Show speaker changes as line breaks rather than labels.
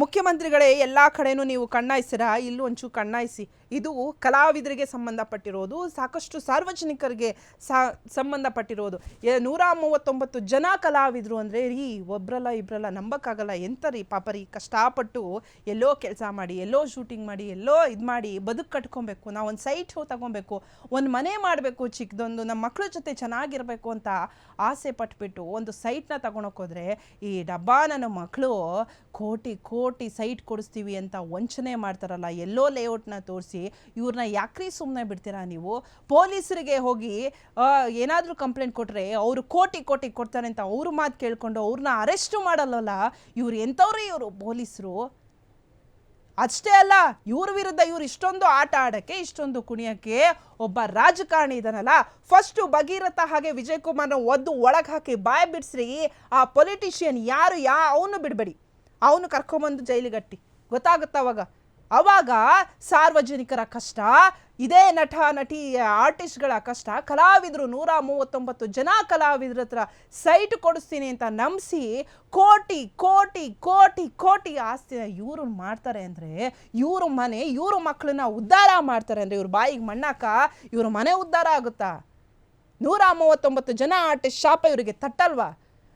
ಮುಖ್ಯಮಂತ್ರಿಗಳೇ ಎಲ್ಲ ಕಡೆನೂ ನೀವು ಕಣ್ಣಾಯಿಸಿರಾ? ಇಲ್ಲೂ ಒಂಚೂರು ಕಣ್ಣಾಯಿಸಿ. ಇದು ಕಲಾವಿದರಿಗೆ ಸಂಬಂಧಪಟ್ಟಿರೋದು, ಸಾಕಷ್ಟು ಸಾರ್ವಜನಿಕರಿಗೆ ಸಾ, ಸಂಬಂಧಪಟ್ಟಿರೋದು. ನೂರ ಮೂವತ್ತೊಂಬತ್ತು ಜನ ಕಲಾವಿದರು ಅಂದರೆ, ರೀ, ಒಬ್ರಲ್ಲ, ಇಬ್ರಲ್ಲ ನಂಬಕ್ಕಾಗಲ್ಲ. ಎಂತ ರೀ ಪಾಪ ರೀ ಕಷ್ಟಪಟ್ಟು ಎಲ್ಲೋ ಕೆಲಸ ಮಾಡಿ, ಎಲ್ಲೋ ಶೂಟಿಂಗ್ ಮಾಡಿ, ಎಲ್ಲೋ ಇದು ಮಾಡಿ, ಬದುಕು ಕಟ್ಕೊಬೇಕು. ನಾವು ಒಂದು ಸೈಟ್ ತಗೊಬೇಕು, ಒಂದು ಮನೆ ಮಾಡಬೇಕು ಚಿಕ್ಕದೊಂದು ನಮ್ಮ ಮಕ್ಕಳ ಜೊತೆ ಚೆನ್ನಾಗಿರಬೇಕು ಅಂತ ಆಸೆ ಪಟ್ಬಿಟ್ಟು ಒಂದು ಸೈಟ್ನ ತಗೊಳಕ್ಕೋದ್ರೆ ಈ ಡಬ್ಬಾ ನನ್ನ ಮಕ್ಕಳು ಕೋಟಿ ಕೋಟಿ ಸೈಟ್ ಕೊಡಿಸ್ತೀವಿ ಅಂತ ವಂಚನೆ ಮಾಡ್ತಾರಲ್ಲ, ಎಲ್ಲೋ ಲೇಔಟ್ನ ತೋರಿಸಿ ಇವ್ರನ್ನ ಯಾಕ್ರಿ ಸುಮ್ಮನೆ ಬಿಡ್ತೀರಾ ನೀವು? ಪೊಲೀಸರಿಗೆ ಹೋಗಿ ಏನಾದರೂ ಕಂಪ್ಲೇಂಟ್ ಕೊಟ್ಟರೆ ಅವರು ಕೋಟಿ ಕೋಟಿ ಕೊಡ್ತಾರೆ ಅಂತ ಅವ್ರ ಮಾತು ಕೇಳ್ಕೊಂಡು ಅವ್ರನ್ನ ಅರೆಸ್ಟು ಮಾಡಲ್ಲಲ್ಲ? ಇವ್ರು ಎಂಥವ್ರಿ ಇವರು ಪೊಲೀಸರು? ಅಷ್ಟೇ ಅಲ್ಲ, ಇವ್ರ ವಿರುದ್ಧ ಇವ್ರು ಇಷ್ಟೊಂದು ಆಟ ಆಡಕ್ಕೆ, ಇಷ್ಟೊಂದು ಕುಣಿಯಕ್ಕೆ ಒಬ್ಬ ರಾಜಕಾರಣಿ ಇದನ್ನಲ್ಲ ಫಸ್ಟು ಭಗೀರಥ ಹಾಗೆ ವಿಜಯ್ ಕುಮಾರ್ನ ಒದ್ದು ಒಳಗೆ ಹಾಕಿ ಬಾಯ್ ಬಿಡಿಸ್ರಿ, ಆ ಪೊಲಿಟಿಷಿಯನ್ ಯಾರು ಯಾ, ಅವನು ಬಿಡಬೇಡಿ. ಅವನು ಕರ್ಕೊಂಬಂದು ಜೈಲಿಗಟ್ಟಿ ಗೊತ್ತಾಗುತ್ತೆ ಅವಾಗ? ಅವಾಗ ಸಾರ್ವಜನಿಕರ ಕಷ್ಟ, ಇದೇ ನಟ, ನಟಿ, ಆರ್ಟಿಸ್ಟ್ಗಳ ಕಷ್ಟ, ಕಲಾವಿದರು ನೂರ ಮೂವತ್ತೊಂಬತ್ತು ಜನ ಕಲಾವಿದ್ರ ಹತ್ರ ಸೈಟ್ ಕೊಡಿಸ್ತೀನಿ ಅಂತ ನಂಬಿಸಿ ಕೋಟಿ ಕೋಟಿ ಕೋಟಿ ಕೋಟಿ ಆಸ್ತಿನ ಇವರು ಮಾಡ್ತಾರೆ ಅಂದರೆ ಇವರು ಮನೆ, ಇವರು ಮಕ್ಕಳನ್ನ ಉದ್ಧಾರ ಮಾಡ್ತಾರೆ ಅಂದರೆ ಇವ್ರ ಬಾಯಿಗೆ ಮಣ್ಣಾಕ ಇವ್ರ ಮನೆ ಉದ್ಧಾರ ಆಗುತ್ತಾ? ನೂರ ಮೂವತ್ತೊಂಬತ್ತು ಜನ ಆರ್ಟಿಸ್ಟ್ ಶಾಪ ಇವರಿಗೆ ತಟ್ಟಲ್ವಾ?